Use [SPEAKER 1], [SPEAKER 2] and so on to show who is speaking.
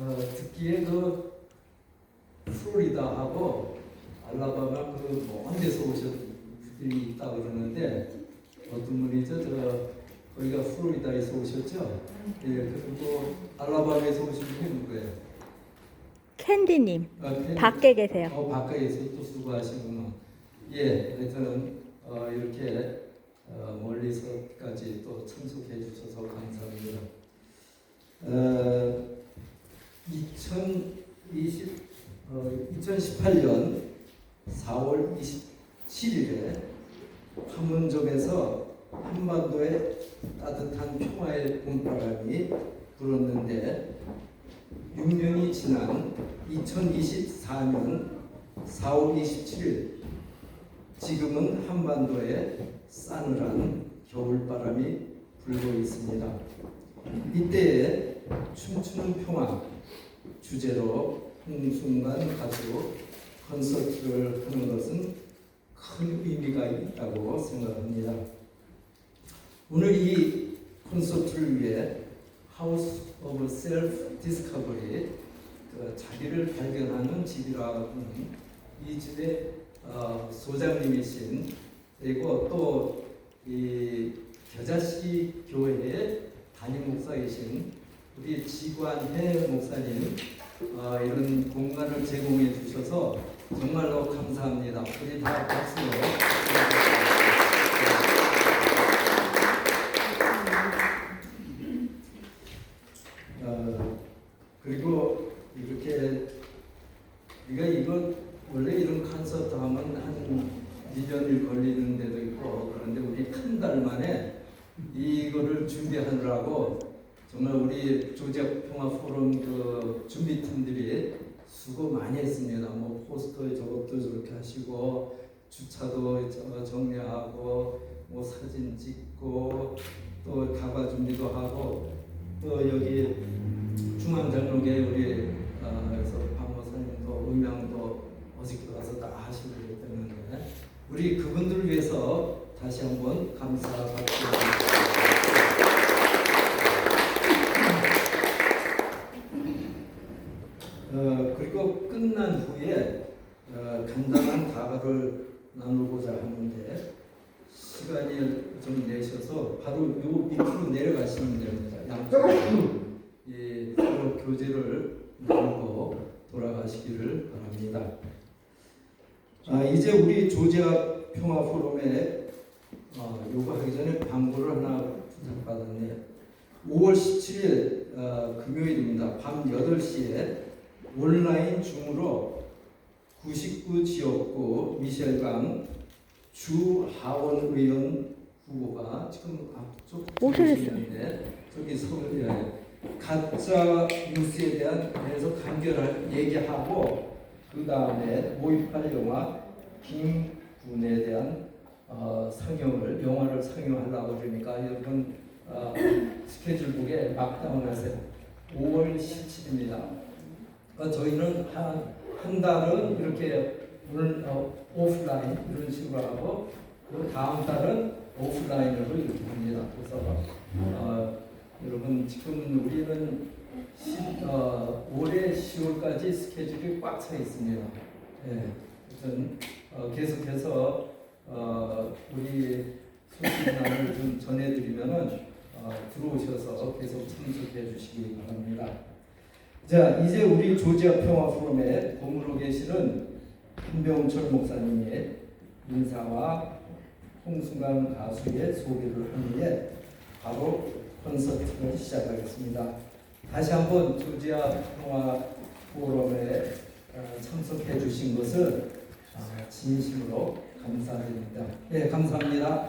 [SPEAKER 1] 어, 듣기에 그 플로리다하고 알라바마 그먼 데서 오신 분들이 있다 그러는데 어떤 분이죠? 저 거기가 플로리다에서 오셨죠? 예, 그리고 알라바마에서 오신 분이 누구예요?
[SPEAKER 2] 캔디님
[SPEAKER 1] 아, 팬-
[SPEAKER 2] 밖에 계세요.
[SPEAKER 1] 어, 바깥에서 또 수고하시구나. 예, 하여튼 어, 이렇게 어, 멀리서까지 또 참석해 주셔서 감사합니다. 어, 2020, 어, 2018년 4월 27일에 판문점에서 한반도에 따뜻한 평화의 봄바람이 불었는데 6년이 지난 2024년 4월 27일 지금은 한반도에 싸늘한 겨울바람이 불고 있습니다. 이때에 춤추는 평화 주제로 홍순간 가수 콘서트를 하는 것은 큰 의미가 있다고 생각합니다. 오늘 이 콘서트를 위해 하우스 오브 셀프 디스커버리 그 자기를 발견하는 집이라는 이 집의 어, 소장님이신 그리고 또 이 겨자씨 교회의 담임 목사이신 우리 지관 해 목사님 어, 이런 공간을 제공해 주셔서 정말로 감사합니다. 우리 다 박수로. 어, 그리고 이렇게 우리가 이거 원래 이런 콘서트 하면 한 1년이 걸리는 데도 있고 그런데 우리 한 달 만에 이거를 준비하느라고 정말 우리 조지아 평화 포럼 그 준비팀들이 수고 많이 했습니다. 뭐 포스터 저것도 저렇게 하시고 주차도 저- 정리하고 뭐 사진 찍고 또 다과 준비도 하고 또 여기 중앙장로계 우리 어, 그래서 박모사님도 음향도 어저께 가서 다 하시고 그랬는데 우리 그분들을 위해서 다시 한번 감사 박수 끝난 후에 어, 간단한 다가를 나누고자 하는데 시간이 좀 내셔서 바로 요 밑으로 내려가시면 됩니다. 양쪽으로 이 서로 교제를 나누고 돌아가시기를 바랍니다. 아, 이제 우리 조지아 평화 포럼에 어, 요구하기 전에 광고를 하나 부탁받았네요. 5월 17일 어, 금요일입니다. 밤 8시에 온라인 줌으로 99 지역구 미셸강 주하원 의원 후보가 지금 앞쪽. 보시는데 저기 서울에 가짜 뉴스에 대한 대해서 간결한 얘기하고 그 다음에 모의팔 영화 김군에 대한 어, 상영을 영화를 상영하려고 그러니까 여러분 어, 스케줄북에 막다운하세요. 5월 17일입니다. 어, 저희는 한, 한 달은 이렇게 오늘 어, 오프라인 이런 식으로 하고 그 다음 달은 오프라인으로 이렇게 합니다. 그래서 어, 여러분 지금 우리는 시, 어, 올해 10월까지 스케줄이 꽉 차 있습니다. 예, 하여튼 어, 계속해서 어, 우리 소식난을 좀 전해드리면은 어, 들어오셔서 계속 참석해 주시기 바랍니다. 자, 이제 우리 조지아 평화 포럼에 머물러 계시는 한병철 목사님의 인사와 홍순강 가수의 소개를 한 후에 바로 콘서트를 시작하겠습니다. 다시 한번 조지아 평화 포럼에 어, 참석해 주신 것을 어, 진심으로 감사드립니다. 네, 감사합니다.